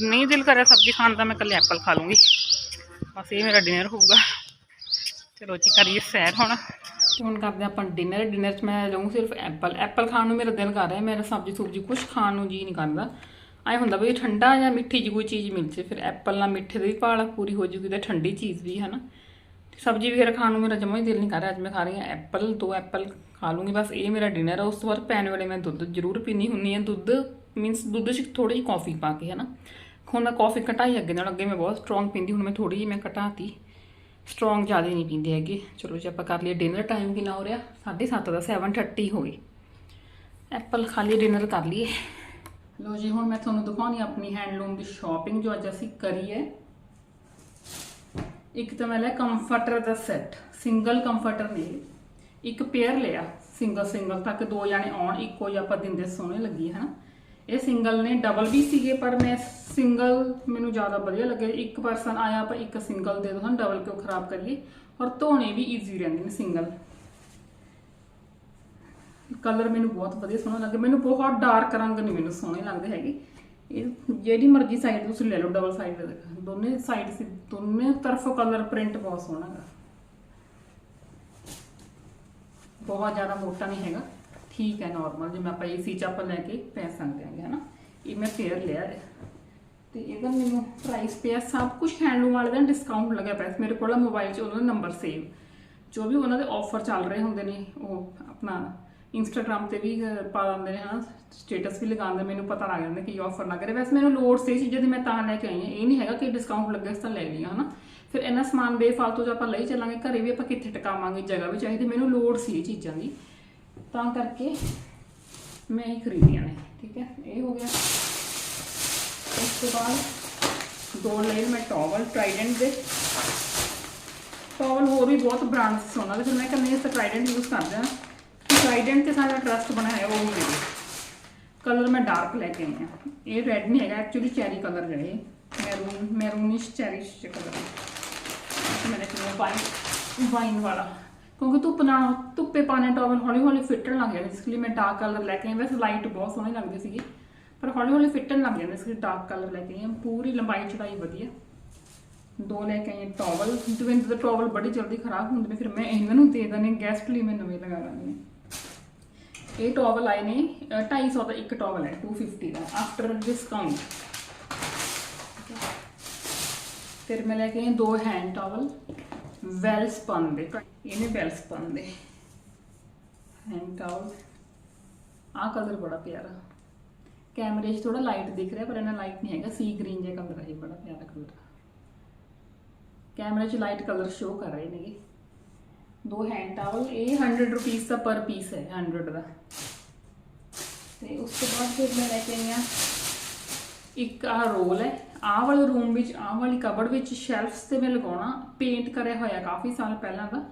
ਨਹੀਂ ਦਿਲ ਕਰਿਆ ਸਬਜ਼ੀ ਖਾਣ ਦਾ, ਮੈਂ ਕੱਲੇ ਐਪਲ ਖਾ ਲੂੰਗੀ। ਬਸ ਇਹ ਮੇਰਾ ਡਿਨਰ ਹੋਊਗਾ। ਚਲੋ ਜੀ, ਕਰੀਏ ਸੈਰ ਹੁਣ। ਹੁਣ ਕਰਦੇ ਆਪਾਂ ਡਿਨਰ ਡਿਨਰ 'ਚ ਮੈਂ ਲਵਾਂ ਸਿਰਫ ਐਪਲ ਐਪਲ ਖਾਣ ਨੂੰ ਮੇਰਾ ਦਿਲ ਕਰ ਰਿਹਾ। ਮੇਰਾ ਸਬਜ਼ੀ ਸੁਬਜ਼ੀ ਕੁਝ ਖਾਣ ਨੂੰ ਜੀ ਨਹੀਂ ਕਰਦਾ। ਐ ਹੁੰਦਾ ਵੀ ਠੰਡਾ ਜਾਂ ਮਿੱਠੀ ਜਿਹੀ ਕੋਈ ਚੀਜ਼ ਮਿਲ ਜੇ, ਫਿਰ ਐਪਲ ਨਾਲ ਮਿੱਠੇ ਦੀ ਭਾਲ ਪੂਰੀ ਹੋ ਜੂਗੀ ਤੇ ਠੰਡੀ ਚੀਜ਼ ਵੀ, ਹਨਾ। ਤੇ ਸਬਜ਼ੀ ਵਗੈਰਾ ਖਾਣ ਨੂੰ ਮੇਰਾ ਜਮਾ ਹੀ ਦਿਲ ਨਹੀਂ ਕਰ ਰਿਹਾ। ਅੱਜ ਮੈਂ ਖਾ ਰਹੀ ਹਾਂ ਐਪਲ ਦੋ ਐਪਲ ਖਾ ਲੂੰਗੀ। ਬਸ ਇਹ ਮੇਰਾ ਡਿਨਰ ਹੈ ਉਸ ਤੋਂ ਬਾਅਦ ਪੈਣ ਵੇਲੇ ਮੈਂ ਦੁੱਧ ਜ਼ਰੂਰ ਪੀਣੀ ਹੁੰਨੀ ਹੈ। ਦੁੱਧ ਮੀਨਸ ਦੁੱਧ 'ਚ ਥੋੜੀ ਜਿਹੀ ਕੌਫੀ ਪਾ ਕੇ, ਹਨਾ। ਹੁਣ ਮੈਂ ਕੌਫੀ ਘਟਾਈ ਅੱਗੇ ਨਾਲ, ਅੱਗੇ ਮੈਂ ਬਹੁਤ ਸਟਰੋਂਗ ਪੀਂਦੀ, ਹੁਣ ਮੈਂ ਥੋੜੀ ਜਿਹੀ ਮੈਂ ਘਟਾਤੀ। ਸਟਰੋਂਗ ਜ਼ਿਆਦਾ ਨਹੀਂ ਪੀਂਦੇ ਹੈਗੇ। ਚਲੋ ਜੀ, ਆਪਾਂ ਕਰ ਲਈਏ ਡਿਨਰ ਟਾਈਮ ਕਿੰਨਾ ਹੋ ਰਿਹਾ? 7:30 ਦਾ 7:30 ਹੋ ਗਈ ਐਪਲ ਖਾਲੀ ਡਿਨਰ ਕਰ ਲਈਏ। ਲੋ ਜੀ, ਹੁਣ ਮੈਂ ਤੁਹਾਨੂੰ ਦਿਖਾਉਣੀ ਆਪਣੀ ਹੈਂਡਲੂਮ ਦੀ ਸ਼ਾਪਿੰਗ ਜੋ ਅੱਜ ਅਸੀਂ ਕਰੀ ਹੈ। ਇੱਕ ਤਾਂ ਮੈਂ ਲਿਆ ਕੰਫਰਟਰ ਦਾ ਸੈੱਟ ਸਿੰਗਲ ਕੰਫਰਟਰ ਨੇ ਇੱਕ ਪੇਅਰ ਲਿਆ ਸਿੰਗਲ ਸਿੰਗਲ ਤਾਂ ਕਿ ਦੋ ਜਾਣੇ ਆਉਣ, ਇੱਕੋ ਜਿਹਾ ਆਪਾਂ ਦਿੰਦੇ ਸੋਹਣੇ ਲੱਗੀ ਹੈ ਨਾ ਇਹ ਸਿੰਗਲ ਨੇ ਡਬਲ ਵੀ ਸੀਗੇ, ਪਰ ਮੈਂ ਸਿੰਗਲ ਮੈਨੂੰ ਜ਼ਿਆਦਾ ਵਧੀਆ ਲੱਗੇ। ਇੱਕ ਪਰਸਨ ਆਇਆ ਪਰ ਇੱਕ ਸਿੰਗਲ ਦੇ ਦੋ ਹਾਂ ਡਬਲ ਕਿਉਂ ਖਰਾਬ ਕਰੀਏ? ਔਰ ਧੋਣੇ ਵੀ ਈਜ਼ੀ ਰਹਿੰਦੇ ਨੇ ਸਿੰਗਲ ਕਲਰ ਮੈਨੂੰ ਬਹੁਤ ਵਧੀਆ ਸੋਹਣਾ ਲੱਗੇ। ਮੈਨੂੰ ਬਹੁਤ ਡਾਰਕ ਰੰਗ ਨਹੀਂ ਮੈਨੂੰ ਸੋਹਣੇ ਲੱਗਦੇ ਹੈਗੇ। ਇਹ ਜਿਹੜੀ ਮਰਜ਼ੀ ਸਾਈਡ ਤੁਸੀਂ ਲੈ ਲਓ ਡਬਲ ਸਾਈਡ ਦੋਨੇ ਸਾਈਡ ਸੀ, ਦੋਨੇ ਤਰਫ ਕਲਰ ਪ੍ਰਿੰਟ ਬਹੁਤ ਸੋਹਣਾ ਹੈਗਾ। ਬਹੁਤ ਜ਼ਿਆਦਾ ਮੋਟਾ ਨਹੀਂ ਹੈਗਾ। ਠੀਕ ਹੈ ਨਾਰਮਲ ਜਿਵੇਂ ਆਪਾਂ ਏਸੀ ਚ ਆਪਾਂ ਲੈ ਕੇ ਪੈ ਸਕਦੇ ਹਾਂ ਹਨਾ? ਇਹ ਮੈਂ ਫੇਅਰ ਲਿਆ ਹੈ। ਤੇ ਇਹਦਾ ਮੈਨੂੰ ਪ੍ਰਾਈਸ ਪਿਆ, ਸਭ ਕੁਝ ਹੈਂਡਲੂਮ ਵਾਲੇ ਦਾ ਡਿਸਕਾਊਂਟ ਲੱਗਿਆ ਪਿਆ ਮੇਰੇ ਕੋਲ ਮੋਬਾਈਲ 'ਚ ਉਹਨਾਂ ਦਾ ਨੰਬਰ ਸੇਵ ਜੋ ਵੀ ਉਹਨਾਂ ਦੇ ਆਫਰ ਚੱਲ ਰਹੇ ਹੁੰਦੇ ਨੇ, ਉਹ ਆਪਣਾ ਇੰਸਟਾਗ੍ਰam ਤੇ ਵੀ ਪਾ ਦਿੰਦੇ ਨੇ, ਹਨਾ? ਸਟੇਟਸ ਵੀ ਲਗਾਉਂਦੇ ਮੈਨੂੰ ਪਤਾ ਲੱਗ ਜਾਂਦਾ ਕਿ ਆਫਰ ਲੱਗ ਰਿਹਾ ਵੈਸੇ ਮੈਨੂੰ ਲੋੜ ਸੀ ਚੀਜ਼ਾਂ ਦੀ, ਮੈਂ ਤਾਂ ਲੈ ਕੇ ਆਈ ਹਾਂ। ਇਹ ਨਹੀਂ ਹੈਗਾ ਕਿ ਡਿਸਕਾਊਂਟ ਲੱਗਿਆ ਸੀ ਤਾਂ ਲੈ ਲਈਆਂ, ਹਨਾ? ਫਿਰ ਇਹਨਾਂ ਸਮਾਨ ਬੇਫਾਲਤੂ ਜਿਹਾ ਆਪਾਂ ਲਈ ਚੱਲਾਂਗੇ, ਘਰੇ ਵੀ ਆਪਾਂ ਕਿੱਥੇ ਟਿਕਾਵਾਂਗੇ, ਜਗ੍ਹਾ ਵੀ ਚਾਹੀਦੀ। ਮੈਨੂੰ ਲੋੜ ਸੀ ਇਹ ਚੀਜ਼ਾਂ ਦੀ। ਤਾਂ ਕਰਕੇ ਮੈਂ ਇਹ ਖਰੀਦੀਆਂ ਨੇ, ਠੀਕ ਹੈ? ਇਹ ਹੋ ਗਿਆ। ਉਸ ਤੋਂ ਬਾਅਦ ਦੋ ਲਏ ਮੈਂ ਟਾਵਲ ਟ੍ਰਾਈਡੈਂਟ ਦੇ। ਟਾਵਲ ਹੋਰ ਵੀ ਬਹੁਤ ਬ੍ਰਾਂਡਸ ਸੋਨਾ ਦੇ, ਫਿਰ ਮੈਂ ਕਹਿੰਦੀ ਇਸ ਟ੍ਰਾਈਡੈਂਟ ਯੂਜ਼ ਕਰਦੇ ਆ ਟ੍ਰਾਈਡੈਂਟ ਤੇ ਸਾਡਾ ਟਰਸਟ ਬਣਿਆ ਹੈ ਉਹ ਮੇਰੇ ਕਲਰ ਮੈਂ ਡਾਰਕ ਲੈ ਕੇ ਆਈ ਹਾਂ। ਇਹ ਰੈੱਡ ਨਹੀਂ ਹੈਗਾ ਐਕਚੁਅਲੀ ਚੈਰੀ ਕਲਰ ਜਿਹੜੇ ਮੈਰੂਨ ਮੈਰੂਨਿਸ਼ ਚੈਰੀਸ਼ ਕਲਰ ਹੈ ਮੈंने ਕਿਹਾ ਵਾਈਨ ਵਾਈਨ ਵਾਲਾ। ਕਿਉਂਕਿ ਧੁੱਪ ਨਾਲ ਧੁੱਪੇ ਪਾਣੇ ਟਾਵਲ ਹੌਲੀ ਹੌਲੀ ਫਿੱਟਣ ਲੱਗ ਜਾਂਦੇ ਇਸ ਲਈ ਮੈਂ ਡਾਰਕ ਕਲਰ ਲੈ ਕੇ ਆਈ ਵੈਸੇ ਲਾਈਟ ਬਹੁਤ ਸੋਹਣੇ ਲੱਗਦੇ ਸੀਗੇ ਪਰ ਹੌਲੀ ਹੌਲੀ ਫਿੱਟਣ ਲੱਗ ਜਾਂਦੇ ਇਸ ਲਈ ਡਾਰਕ ਕਲਰ ਲੈ ਕੇ ਆਈ। ਹਾਂ ਪੂਰੀ ਲੰਬਾਈ ਚੜਾਈ ਵਧੀਆ। ਦੋ ਲੈ ਕੇ ਆਈ ਹਾਂ ਟਾਵਲ। ਦਵਿੰਦ ਦੇ ਟਾਵਲ ਬੜੀ ਜਲਦੀ ਖਰਾਬ ਹੁੰਦੇ ਨੇ ਫਿਰ ਮੈਂ ਇਹਨਾਂ ਨੂੰ ਦੇ ਦਨੇ ਗੈਸਟ ਲਈ ਮੈਂ ਨਵੇਂ ਲਗਾ ਦਾਂਗੀ ਇਹ ਟਾਵਲ ਆਏ ਨੇ ਅ, 250 ਦਾ ਇੱਕ ਟਾਵਲ ਹੈ 250 ਦਾ ਆਫਟਰ ਡਿਸਕਾਊਂਟ ਫਿਰ ਮੈਂ ਲੈ ਕੇ ਆਈ ਦੋ ਹੈਂਡ ਟਾਵਲ ਵੈਲਸ ਪਾਉਂਦੇ ਇਹਨੇ ਵੈਲਸ ਪਾਉਂਦੇ ਹੈਂਡ ਟਾਵਲ ਆਹ ਕਲਰ ਬੜਾ ਪਿਆਰਾ। ਕੈਮਰੇ 'ਚ ਥੋੜਾ ਲਾਈਟ ਦਿਖ ਰਿਹਾ, ਪਰ ਇਹਨਾਂ ਲਾਈਟ ਨਹੀਂ ਹੈਗਾ। ਸੀ ਗ੍ਰੀਨ ਜਿਹਾ ਕਲਰ ਹੈ ਬੜਾ ਪਿਆਰਾ ਕਲਰ ਕੈਮਰੇ 'ਚ ਲਾਈਟ ਕਲਰ ਸ਼ੋ ਕਰ ਰਹੇ ਨੇਗੇ। ਦੋ ਹੈਂਡ ਟਾਵਲ ਇਹ 100 ਰੁਪੀਸ ਦਾ ਪਰ ਪੀਸ ਹੈ 100 ਦਾ। ਤੇ ਉਸ ਤੋਂ ਬਾਅਦ ਫਿਰ ਮੈਂ ਲੈ ਕੇ ਆਈ ਹਾਂ ਇੱਕ ਆਹ ਰੋਲ ਹੈ। ਆਹ ਵਾਲੇ ਰੂਮ ਵਿੱਚ, ਆਹ ਵਾਲੀ ਕਬੜ ਵਿੱਚ ਸ਼ੈਲਫਸ ਤੇ ਮੈਂ ਲਗਾਉਣਾ। ਪੇਂਟ ਕਰਿਆ ਹੋਇਆ ਕਾਫੀ ਸਾਲ ਪਹਿਲਾਂ ਦਾ।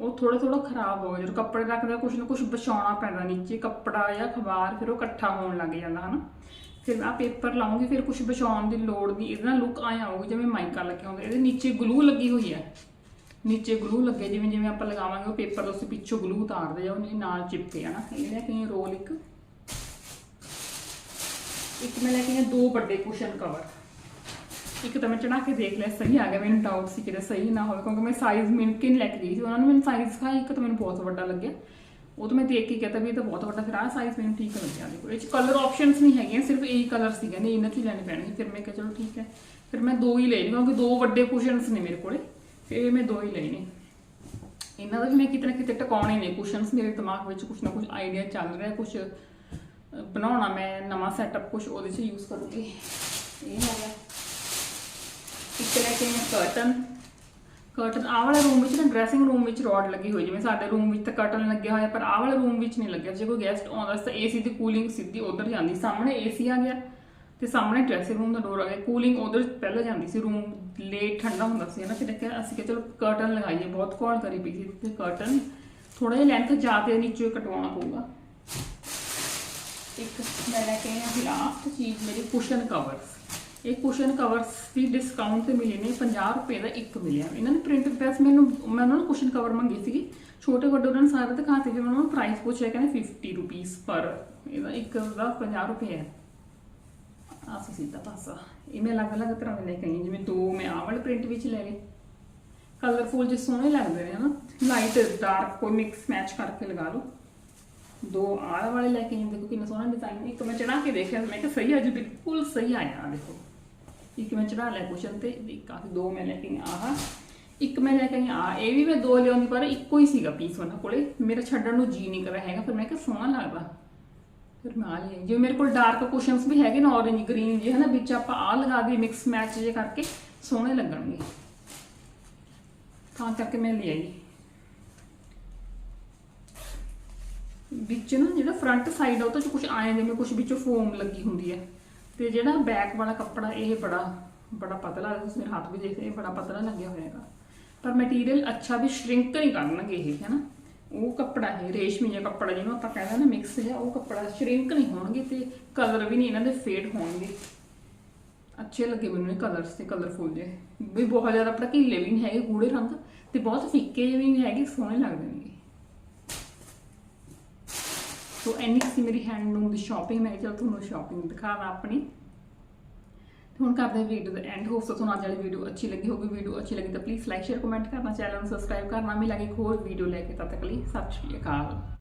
ਉਹ ਥੋੜਾ ਥੋੜਾ ਖਰਾਬ ਹੋ ਗਿਆ। ਜਦੋਂ ਕੱਪੜੇ ਰੱਖਦੇ ਕੁਝ ਨਾ ਕੁਝ ਬਚਾਉਣਾ ਪੈਂਦਾ ਨੀਚੇ, ਕੱਪੜਾ ਜਾਂ ਅਖਬਾਰ, ਫਿਰ ਉਹ ਇਕੱਠਾ ਹੋਣ ਲੱਗ ਜਾਂਦਾ, ਹਨਾ। ਫਿਰ ਮੈਂ ਪੇਪਰ ਲਾਉਂਗੀ, ਫਿਰ ਕੁਝ ਬਚਾਉਣ ਦੀ ਲੋੜ ਨਹੀਂ। ਇਹਦੇ ਨਾਲ ਲੁੱਕ ਆਇਆ ਆਊਗੀ ਜਿਵੇਂ ਮਾਈਕਾ ਲੱਗਿਆ ਹੁੰਦਾ ਇਹਦੇ ਨੀਚੇ ਗਲੂ ਲੱਗੀ ਹੋਈ ਹੈ। ਨੀਚੇ ਗਲੂ ਲੱਗੇ ਜਿਵੇਂ ਜਿਵੇਂ ਆਪਾਂ ਲਗਾਵਾਂਗੇ, ਉਹ ਪੇਪਰ ਉਸ ਪਿੱਛੋਂ ਗਲੂ ਉਤਾਰਦੇ ਆ ਉਹ ਨਹੀਂ ਨਾਲ ਚਿਪਕੇ ਆ ਨਾ ਇਹ ਲੈ ਰੋਲ ਇੱਕ। ਇੱਕ ਮੈਂ ਲੈ ਕੇ ਆਈ ਦੋ ਵੱਡੇ ਕੁਸ਼ਨ ਕਵਰ ਇੱਕ ਤਾਂ ਮੈਂ ਚੜਾ ਕੇ ਦੇਖ ਲਿਆ, ਸਹੀ ਆ ਗਿਆ, ਮੈਨੂੰ ਡਾਊਟ ਸੀ ਕਿਤੇ ਸਹੀ ਨਾ ਹੋਵੇ, ਕਿਉਂਕਿ ਮੈਂ ਸਾਈਜ਼ ਮਿੰਕਿਨ ਲੈ ਕੇ ਗਈ ਸੀ, ਉਹਨਾਂ ਨੂੰ ਮੈਨੂੰ ਸਾਈਜ਼ ਦਿਖਾਇਆ ਇੱਕ ਤਾਂ ਮੈਨੂੰ ਬਹੁਤ ਵੱਡਾ ਲੱਗਿਆ। ਉਹ ਤਾਂ ਮੈਂ ਦੇਖ ਕੇ ਕਹਤਾ ਵੀ ਇਹ ਤਾਂ ਬਹੁਤ ਵੱਡਾ ਫਿਰ ਆਹ ਸਾਈਜ਼ ਮੈਨੂੰ ਠੀਕ ਲੱਗਿਆ ਦੇਖੋ ਇਹ ਚ ਕਲਰ ਆਪਸ਼ਨਸ ਨਹੀਂ ਹੈਗੀਆਂ, ਸਿਰਫ ਇਹੀ ਕਲਰ ਸੀਗੇ ਨੇ, ਇਹਨਾਂ ਚ ਹੀ ਲੈਣੇ ਪੈਣਗੇ। ਫਿਰ ਮੈਂ ਕਿਹਾ ਚਲੋ ਠੀਕ ਹੈ। ਫਿਰ ਮੈਂ ਦੋ ਹੀ ਲੈ ਲਈ ਕਿਉਂਕਿ ਦੋ ਵੱਡੇ ਕੁਸ਼ਨਸ ਨੇ ਮੇਰੇ ਕੋਲੇ, ਫਿਰ ਮੈਂ ਦੋ ਹੀ ਲਏ ਨੇ। ਇਹਨਾਂ ਦਾ ਵੀ ਮੈਂ ਕਿਤੇ ਨਾ ਕਿਤੇ ਟਿਕਾਉਣੇ ਨੇ ਕੁਸ਼ਨਸ ਮੇਰੇ ਦਿਮਾਗ ਵਿੱਚ ਕੁਝ ਨਾ ਕੁਝ ਆਈਡੀਆ ਚੱਲ ਰਿਹਾ ਕੁਝ ਬਣਾਉਣਾ ਮੈਂ ਨਵਾਂ ਸੈਟਅਪ ਕੁਝ ਉਹਦੇ 'ਚ ਯੂਜ਼ ਕਰੂੰਗੀ। ਇਹ ਹੋ ਗਿਆ। ਇੱਕ ਲੈ ਕੇ ਮੈਂ ਕਰਟਨ ਕਰਟਨ ਆਹ ਵਾਲੇ ਰੂਮ ਵਿੱਚ ਨਾ ਡਰੈਸਿੰਗ ਰੂਮ ਵਿੱਚ ਰੋਡ ਲੱਗੀ ਹੋਈ, ਜਿਵੇਂ ਸਾਡੇ ਰੂਮ ਵਿੱਚ ਤਾਂ ਕਰਟਨ ਲੱਗਿਆ ਹੋਇਆ, ਪਰ ਆਹ ਵਾਲੇ ਰੂਮ ਵਿੱਚ ਨਹੀਂ ਲੱਗਿਆ। ਜੇ ਕੋਈ ਗੈਸਟ ਆਉਂਦਾ ਤਾਂ ਏਸੀ ਦੀ ਕੂਲਿੰਗ ਸਿੱਧੀ ਉਧਰ ਜਾਂਦੀ। ਸਾਹਮਣੇ ਏਸੀ ਆ ਗਿਆ ਤੇ ਸਾਹਮਣੇ ਡਰੈਸਿੰਗ ਰੂਮ ਦਾ ਡੋਰ ਆ ਗਿਆ। ਕੂਲਿੰਗ ਉਧਰ ਪਹਿਲਾਂ ਜਾਂਦੀ ਸੀ ਰੂਮ ਲੇਟ ਠੰਡਾ ਹੁੰਦਾ ਸੀ ਨਾ, ਫਿਰ ਕਿਹਾ ਅਸੀਂ ਕਿ ਚਲੋ ਕਰਟਨ ਲਗਾਈਏ, ਬਹੁਤ ਕਾਲ ਕਰੀ ਪਈ ਸੀ। ਤੇ ਕਰਟਨ ਥੋੜਾ ਜਿਹਾ ਲੈਂਥ ਜਾ ਜ਼ਿਆਦਾ ਨੀਚੇ ਕਟਵਾਉਣਾ ਪਊਗਾ। ਇੱਕ ਮੈਂ ਲੈ ਕੇ ਆਈ ਲਾਸਟ ਚੀਜ਼ ਮੇਰੀ ਕੁਸ਼ਨ ਕਵਰਸ ਇਹ ਕੁਸ਼ਨ ਕਵਰਸ ਵੀ ਡਿਸਕਾਊਂਟ ਤੇ ਮਿਲੇ ਨੇ 50 ਰੁਪਏ ਦਾ ਇੱਕ ਮਿਲਿਆ। ਇਹਨਾਂ ਨੇ ਪ੍ਰਿੰਟ ਪ੍ਰੈਸ ਮੈਨੂੰ, ਮੈਂ ਉਹਨਾਂ ਨੂੰ ਕੁਸ਼ਨ ਕਵਰ ਮੰਗੀ ਸੀਗੀ। ਛੋਟੇ ਵੱਡੇ ਉਹਨਾਂ ਨੇ ਸਾਰੇ ਦਿਖਾਤੇ ਫਿਰ ਮੈਂ ਉਹਨਾਂ ਨੂੰ ਪ੍ਰਾਈਸ ਪੁੱਛਿਆ, ਕਹਿੰਦੇ 50 ਰੁਪੀਸ ਪਰ। ਇਹਦਾ ਇੱਕ ਦਾ 50 ਰੁਪਏ ਹੈ। ਆਹ ਸਿੱਧਾ ਪਾਸਾ। ਇਹ ਮੈਂ ਅਲੱਗ-ਅਲੱਗ ਤਰ੍ਹਾਂ ਦੇ ਲੈ ਕੇ ਆਈ ਜਿਵੇਂ ਦੋ ਮੈਂ ਆਹ ਵਾਲੇ ਪ੍ਰਿੰਟ ਵਿੱਚ ਲੈ ਲਏ। ਕਲਰਫੁਲ ਜੇ ਸੋਹਣੇ ਲੱਗਦੇ ਨੇ ਹਨਾ। ਲਾਈਟ ਡਾਰਕ ਕੋਈ ਮਿਕਸ ਮੈਚ ਕਰਕੇ ਲਗਾ ਲਓ। ਦੋ ਆਹ ਵਾਲੇ ਲੈ ਕੇ ਆਏ ਦੇਖੋ ਕਿੰਨਾ ਸੋਹਣਾ ਡਿਜ਼ਾਈਨ ਇੱਕ ਮੈਂ ਚੜਾ ਕੇ ਦੇਖਿਆ, ਮੈਂ ਕਿਹਾ ਸਹੀ ਅੱਜ ਬਿਲਕੁਲ ਸਹੀ ਆਇਆ ਆਹ ਦੇਖੋ। ਇੱਕ ਮੈਂ ਚੜਾ ਲਿਆ ਕੁਸ਼ਨ ਤੇ ਇੱਕ ਆਹ ਦੋ ਮੈਂ ਲੈ ਕੇ ਆਈ ਆਹ। ਇੱਕ ਮੈਂ ਲੈ ਕੇ ਆਈ ਆ ਇਹ ਵੀ ਮੈਂ ਦੋ ਲਿਆਉਂਦੀ, ਪਰ ਇੱਕੋ ਹੀ ਸੀਗਾ ਪੀਸ ਉਹਨਾਂ ਕੋਲੇ, ਮੇਰਾ ਛੱਡਣ ਨੂੰ ਜੀ ਨਹੀਂ ਕਰ ਰਿਹਾ ਹੈਗਾ, ਫਿਰ ਮੈਂ ਕਿਹਾ ਸੋਹਣਾ ਲੱਗਦਾ। ਫਿਰ ਮੈਂ ਆ ਲਈ ਜਿਵੇਂ ਮੇਰੇ ਕੋਲ ਡਾਰਕ ਕੁਸ਼ਨਸ ਵੀ ਹੈਗੇ ਨਾ, orange ਗ੍ਰੀਨ ਜੇ ਹਨਾ, ਵਿੱਚ ਆਪਾਂ ਆ ਲਗਾ ਦੇ ਮਿਕਸ ਮੈਚ ਜੇ ਕਰਕੇ, ਸੋਹਣੇ ਲੱਗਣਗੇ। ਤਾਂ ਕਰਕੇ ਮੈਂ ਲੈ ਆਈ ਵਿੱਚ ਨਾ ਜਿਹੜਾ ਫਰੰਟ ਸਾਈਡ ਆ, ਉਹ ਤੋਂ ਕੁਝ ਆਏ ਜਿਵੇਂ ਕੁਝ ਵਿੱਚੋਂ ਫੋਮ ਲੱਗੀ ਹੁੰਦੀ ਹੈ ਤੇ ਜਿਹੜਾ ਬੈਕ ਵਾਲਾ ਕੱਪੜਾ, ਇਹ ਬੜਾ ਬੜਾ ਪਤਲਾ ਹੈ ਤੁਸੀਂ ਮੇਰੇ ਹੱਥ ਵੀ ਦੇਖਦੇ ਇਹ ਬੜਾ ਪਤਲਾ ਲੱਗਿਆ ਹੋਇਆ ਹੈਗਾ। ਪਰ ਮਟੀਰੀਅਲ ਅੱਛਾ ਵੀ ਸ਼ਰਿੰਕ ਨਹੀਂ ਕਰਨਗੇ ਇਹ, ਹੈਨਾ? ਉਹ ਕੱਪੜਾ ਹੈ ਰੇਸ਼ਮੀ ਜਿਹਾ ਕੱਪੜਾ ਜਿਹਨੂੰ ਆਪਾਂ ਕਹਿੰਦੇ ਨਾ ਮਿਕਸ ਹੈ ਉਹ ਕੱਪੜਾ ਸ਼ਰਿੰਕ ਨਹੀਂ ਹੋਣਗੇ ਤੇ ਕਲਰ ਵੀ ਨਹੀਂ ਇਹਨਾਂ ਦੇ ਫੇਡ ਹੋਣਗੇ। ਅੱਛੇ ਲੱਗੇ ਮੈਨੂੰ ਇਹ ਕਲਰਸ ਤੇ ਕਲਰਫੁਲ ਜਿਹੇ। ਵੀ ਬਹੁਤ ਜ਼ਿਆਦਾ ਭੜਕੀਲੇ ਵੀ ਨਹੀਂ ਹੈਗੇ, ਗੂੜੇ ਰੰਗ ਤੇ ਬਹੁਤ ਫਿੱਕੇ ਜਿਹੇ ਵੀ ਨਹੀਂ ਹੈਗੇ, ਸੋਹਣੇ ਲੱਗਦੇ ਨੇ ਸੋ ਐਨੀ ਸੀ ਮੇਰੀ ਹੈਂਡਲੂਮ ਦੀ ਸ਼ਾਪਿੰਗ ਮੈਂ ਕਿਹਾ ਤੁਹਾਨੂੰ ਸ਼ਾਪਿੰਗ ਦਿਖਾਵਾਂ ਆਪਣੀ। ਹੁਣ ਕਰਦੇ ਹਾਂ ਵੀਡੀਓ ਦਾ ਐਂਡ ਹੋਪ ਤੁਹਾਨੂੰ ਅੱਜ ਵਾਲੀ ਵੀਡੀਓ ਅੱਛੀ ਲੱਗੀ ਹੋਗੀ ਵੀਡੀਓ ਅੱਛੀ ਲੱਗੀ ਤਾਂ ਪਲੀਜ਼ ਲਾਈਕ ਸ਼ੇਅਰ ਕਮੈਂਟ ਕਰਨਾ ਚੈਨਲ ਨੂੰ ਸਬਸਕ੍ਰਾਈਬ ਕਰਨਾ। ਮਿਲਾਂਗੇ ਇੱਕ ਹੋਰ ਵੀਡੀਓ ਲੈ ਕੇ। ਤਦ ਤੱਕ ਲਈ ਸਤਿ ਸ਼੍ਰੀ ਅਕਾਲ।